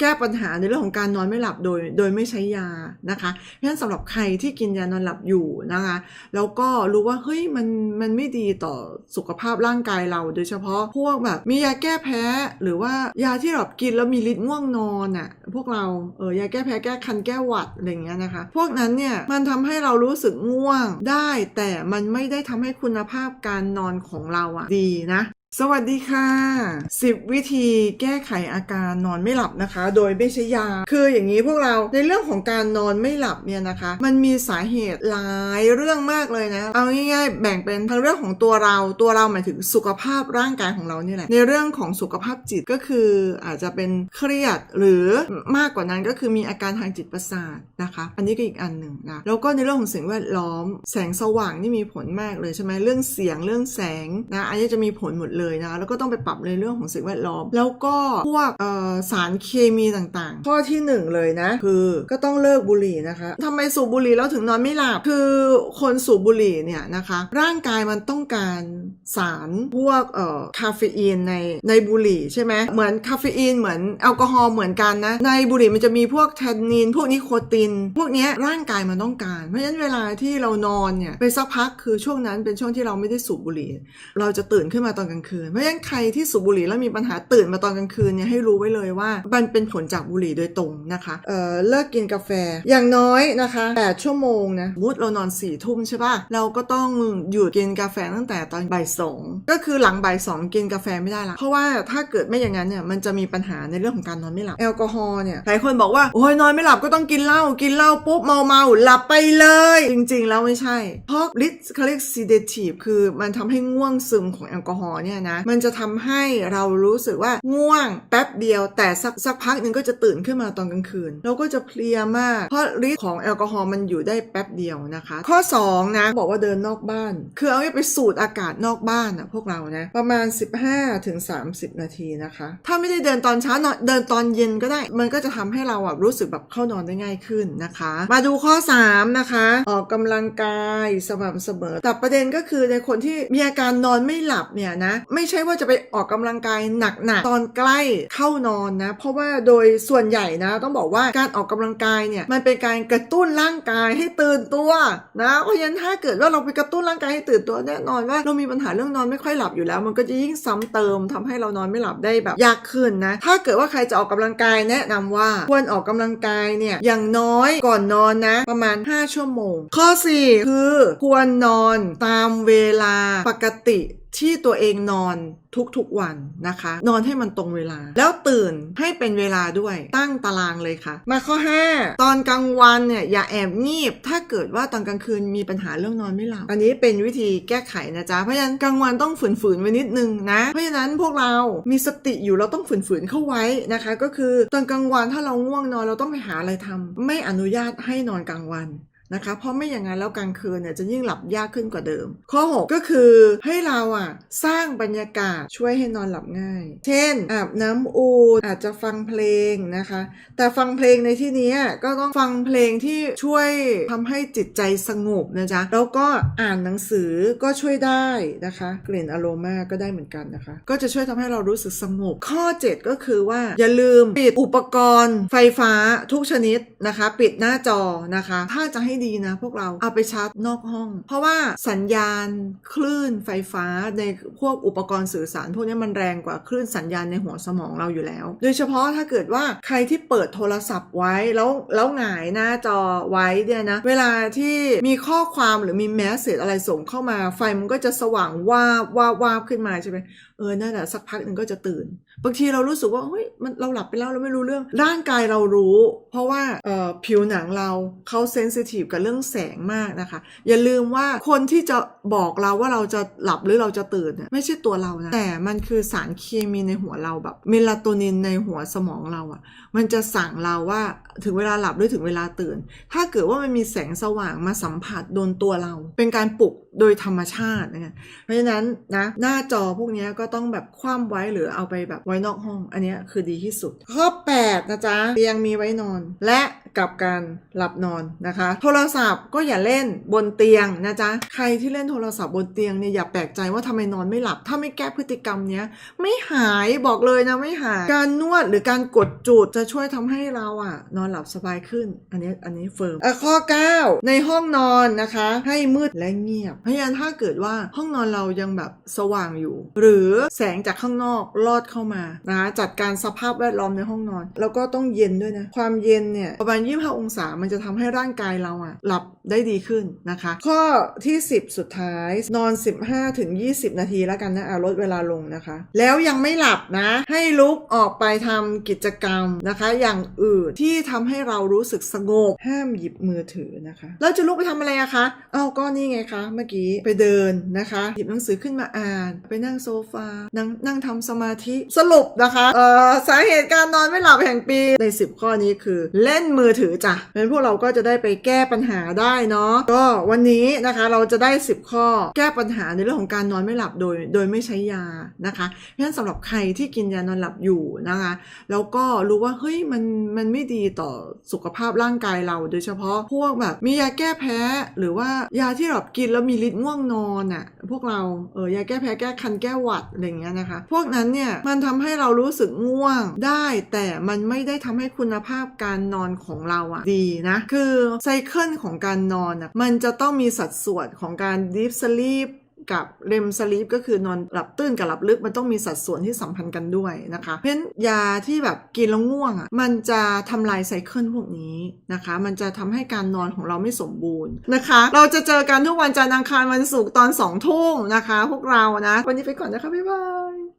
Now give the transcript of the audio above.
แก้ปัญหาในเรื่องของการนอนไม่หลับโดยโดยไม่ใช้ยานะคะเพราะฉะนั้นสำหรับใครที่กินยานอนหลับอยู่นะคะแล้วก็รู้ว่าเฮ้ยมันมันไม่ดีต่อสุขภาพร่างกายเรา โดยเฉพาะพวกแบบมียาแก้แพ้หรือว่ายาที่แบบกินแล้วมีฤทธิ์ง่วงนอนอะพวกเราเออยาแก้แพ้แก้คันแก้หวัดอะไรเงี้ยนะคะ พวกนั้นเนี่ยมันทำให้เรารู้สึกง่วงได้ แต่มันไม่ได้ทำให้คุณภาพการนอนของเราอะดีนะ สวัสดีค่ะ 10 วิธีแก้ไขอาการนอนไม่หลับนะคะ โดยไม่ใช้ยา คืออย่างนี้พวกเราในเรื่องของการนอนไม่หลับเนี่ยนะคะ มันมีสาเหตุหลายเรื่องมากเลยนะ เอาง่ายๆ แบ่งเป็นทั้งเรื่องของตัวเรา ตัวเราหมายถึงสุขภาพร่างกายของเรานี่แหละ ในเรื่องของสุขภาพจิตก็คืออาจจะเป็นเครียดหรือมากกว่านั้นก็คือมีอาการทางจิตประสาทนะคะ อันนี้ก็อีกอันหนึ่งนะ แล้วก็ในเรื่องของสิ่งแวดล้อม แสงสว่างนี่มีผลมากเลยใช่ไหมเรื่องเสียงเรื่องแสงนะ อันนี้จะมีผลหมดเลยเลยนะแล้วก็ต้องไปปรับในเรื่องของสิ่งแวดล้อม แล้วก็พวกสารเคมีต่างๆ ข้อที่หนึ่งเลยนะ คือก็ต้องเลิกบุหรี่นะคะทำไมสูบบุหรี่แล้วถึงนอนไม่หลับคือคนสูบบุหรี่เนี่ยนะคะร่างกายมันต้องการสารพวกคาเฟอีนในในบุหรี่ใช่ไหมเหมือนคาเฟอีนเหมือนแอลกอฮอล์เหมือนกันนะในบุหรี่มันจะมีพวกแทนนินพวกนิโคติน พวกนี้ร่างกายมันต้องการ เพราะฉะนั้นเวลาที่เรานอนเนี่ยไปสักพักคือช่วงนั้นเป็นช่วงที่เราไม่ได้สูบบุหรี่ เราจะตื่นขึ้นมาตอนกลางคืนเพราะฉะนั้นใครที่สูบบุหรี่แล้วมีปัญหาตื่นมาตอนกลางคืนเนี่ยให้รู้ไว้เลยว่ามันเป็นผลจากบุหรี่โดยตรงนะคะเอ่อเลิกกินกาแฟอย่างน้อยนะคะ8ชั่วโมงนะสมมุติเรานอน4ี่ทุ่มใช่ปะเราก็ต้องหยุดกินกาแฟตั้งแต่ตอนบ่ายสองก็คือหลังบ่ายสองกินกาแฟไม่ได้ละเพราะว่าถ้าเกิดไม่อย่างนั้นเนี่ยมันจะมีปัญหาในเรื่องของการนอนไม่หลับแอลกอฮอล์เนี่ยหลายคนบอกว่าโอ้ยนอนไม่หลับก็ต้องกินเหล้ากินเหล้าปุ๊บเมาเมาหลับไปเลย จริงๆ แล้วไม่ใช่ เพราะฤทธิ์เขาเรียก sedative คือมันทำให้ง่วงซึมของแอลกอฮอล์เนี่ยนะมันจะทำให้เรารู้สึกว่าง่วงแป๊บเดียวแต่สักสักพักหนึ่งก็จะตื่นขึ้นมาตอนกลางคืนเราก็จะเพลียมาก เพราะฤทธิ์ของแอลกอฮอล์มันอยู่ได้แป๊บเดียวนะคะ ข้อ 2 นะบอกว่าเดินนอกบ้าน คือเอาไปสูดอากาศนอกบ้านนะพวกเรานะประมาณ 15ถึง30 นาทีนะคะ ถ้าไม่ได้เดินตอนเช้านอนเดินตอนเย็นก็ได้ มันก็จะทำให้เราอะรู้สึกแบบเข้านอนได้ง่ายขึ้นนะคะ มาดูข้อ 3 นะคะ ออกกำลังกายสม่ำเสมอแต่ประเด็นก็คือในคนที่มีอาการนอนไม่หลับเนี่ยนะไม่ใช่ว่าจะไปออกกำลังกายหนักๆตอนใกล้เข้านอนนะ เพราะว่าโดยส่วนใหญ่นะ ต้องบอกว่าการออกกำลังกายเนี่ยมันเป็นการกระตุ้นร่างกายให้ตื่นตัวนะเพราะฉะนั้นถ้าเกิดว่าเราไปกระตุ้นร่างกายให้ตื่นตัวแน่นอนว่าเรามีปัญหาเรื่องนอนไม่ค่อยหลับอยู่แล้ว มันก็จะยิ่งซ้ำเติมทำให้เรานอนไม่หลับได้แบบยากขึ้นนะ ถ้าเกิดว่าใครจะออกกำลังกายแนะนำว่าควรออกกำลังกายเนี่ยอย่างน้อยก่อนนอนนะ ประมาณ 5 ชั่วโมง ข้อ 4 คือควรนอนตามเวลาปกติ ที่ตัวเองนอนทุกๆวันนะคะ นอนให้มันตรงเวลา แล้วตื่นให้เป็นเวลาด้วยตั้งตารางเลยค่ะ มาข้อ 5 ตอนกลางวันเนี่ยอย่าแอบงีบ ถ้าเกิดว่าตอนกลางคืนมีปัญหาเรื่องนอนไม่หลับอันนี้เป็นวิธีแก้ไขนะจ๊ะเพราะฉะนั้นกลางวันต้องฝืนๆไว้นิดนึงนะ เพราะฉะนั้นพวกเรามีสติอยู่เราต้องฝืนๆเข้าไว้นะคะ ก็คือตอนกลางวันถ้าเราง่วงนอนเราต้องไปหาอะไรทำไม่อนุญาตให้นอนกลางวัน นะคะเพราะไม่อย่างนั้นแล้วกลางคืนเนี่ยจะยิ่งหลับยากขึ้นกว่าเดิม ข้อ 6 ก็คือให้เราอะสร้างบรรยากาศช่วยให้นอนหลับง่าย เช่นอาบน้ำอูดอาจจะฟังเพลงนะคะ แต่ฟังเพลงในที่นี้ก็ต้องฟังเพลงที่ช่วยทำให้จิตใจสงบนะจ๊ะแล้วก็อ่านหนังสือก็ช่วยได้นะคะ กลิ่นอโรมาก็ได้เหมือนกันนะคะ ก็จะช่วยทำให้เรารู้สึกสงบ ข้อ 7 ก็คือว่าอย่าลืมปิดอุปกรณ์ไฟฟ้าทุกชนิดนะคะ ปิดหน้าจอนะคะ ถ้าจะให้ดีนะพวกเราเอาไปชาร์จนอกห้อง เพราะว่าสัญญาณคลื่นไฟฟ้าในพวกอุปกรณ์สื่อสารพวกนี้มันแรงกว่าคลื่นสัญญาณในหัวสมองเราอยู่แล้ว โดยเฉพาะถ้าเกิดว่าใครที่เปิดโทรศัพท์ไว้แล้วแล้วหงายหน้าจอไว้เนี่ยนะเวลาที่มีข้อความหรือมีแมสเซจอะไรส่งเข้ามาไฟมันก็จะสว่างวาบวาบวาบขึ้นมาใช่ไหมเออนั่นแหละสักพักหนึ่งก็จะตื่น บางทีเรารู้สึกว่าเฮ้ยมันเราหลับไปแล้วเราไม่รู้เรื่อง ร่างกายเรารู้ เพราะว่าเอ่อผิวหนังเราเขาเซนซิทีฟกับเรื่องแสงมากนะคะ อย่าลืมว่าคนที่จะบอกเราว่าเราจะหลับหรือเราจะตื่นเนี่ยไม่ใช่ตัวเรานะแต่มันคือสารเคมีในหัวเราแบบเมลาโทนินในหัวสมองเราอะ่ะ มันจะสั่งเราว่าถึงเวลาหลับหรือถึงเวลาตื่น ถ้าเกิดว่ามันมีแสงสว่างมาสัมผัสโดนตัวเรา เป็นการปลุกโดยธรรมชาตินะเพราะฉะนั้นนะหน้าจอพวกนี้ก็ก็ต้องแบบคว่ำไว้หรือเอาไปแบบไว้นอกห้อง อันนี้คือดีที่สุด ข้อ 8 นะจ๊ะเตียงมีไว้นอน และกับการหลับนอนนะคะ โทรศัพท์ก็อย่าเล่นบนเตียงนะจ๊ะใครที่เล่นโทรศัพท์บนเตียงเนี่ยอย่าแปลกใจว่าทำไมนอนไม่หลับ ถ้าไม่แก้พฤติกรรมเนี้ยไม่หายบอกเลยนะไม่หาย การนวดหรือการกดจุดจะช่วยทำให้เราอะนอนหลับสบายขึ้น อันนี้อันนี้เฟิร์มอะข้อ 9 ในห้องนอนนะคะ ให้มืดและเงียบเพราะฉะนั้นถ้าเกิดว่าห้องนอนเรายังแบบสว่างอยู่ หรือแสงจากข้างนอกลอดเข้ามานะคะจัดการสภาพแวดล้อมในห้องนอน แล้วก็ต้องเย็นด้วยนะ ความเย็นเนี่ยประมาณ 25 องศามันจะทำให้ร่างกายเราอะหลับได้ดีขึ้นนะคะ ข้อที่ 10 สุดท้ายนอน 15ถึง20 นาทีแล้วกันนะอะลดเวลาลงนะคะ แล้วยังไม่หลับนะ ให้ลุกออกไปทำกิจกรรมนะคะ อย่างอื่นที่ทำให้เรารู้สึกสงบห้ามหยิบมือถือนะคะแล้วจะลุกไปทำอะไรอะคะเอาก็นี่ไงคะ เมื่อกี้ไปเดินนะคะ หยิบหนังสือขึ้นมาอ่าน ไปนั่งโซฟานั่งนั่งทำสมาธิสรุปนะคะเอ่อสาเหตุการนอนไม่หลับแห่งปีใน 10 ข้อนี้คือเล่นมือถือจ้ะเป็นพวกเราก็จะได้ไปแก้ปัญหาได้เนาะก็วันนี้นะคะเราจะได้ 10 ข้อแก้ปัญหาในเรื่องของการนอนไม่หลับโดย โดยไม่ใช้ยานะคะเพราะฉะนั้นสำหรับใครที่กินยานอนหลับอยู่นะคะแล้วก็รู้ว่าเฮ้ยมันมันไม่ดีต่อสุขภาพร่างกายเรา โดยเฉพาะพวกแบบมียาแก้แพ้หรือว่ายาที่แบบกินแล้วมีฤทธิ์ง่วงนอนอะพวกเราเออยาแก้แพ้แก้คันแก้หวัดอะไรอย่างเงี้ยนะคะ พวกนั้นเนี่ยมันทำให้เรารู้สึกง่วงได้ แต่มันไม่ได้ทำให้คุณภาพการนอนของเราอะดีนะ คือไซเคิลของการนอนอะมันจะต้องมีสัดส่วนของการ deep sleep กับเรมสลีปก็คือนอนหลับตื้นกับหลับลึกมันต้องมีสัดส่วนที่สัมพันธ์กันด้วยนะคะเพราะฉะนั้นยาที่แบบกินแล้วง่วงอะมันจะทำลายไซเคิลพวกนี้นะคะ มันจะทำให้การนอนของเราไม่สมบูรณ์นะคะ เราจะเจอกันทุกวันจันทร์อังคารวันศุกร์ตอนสองทุ่มนะคะ พวกเรานะ วันนี้ไปก่อนนะคะ บ๊ายบาย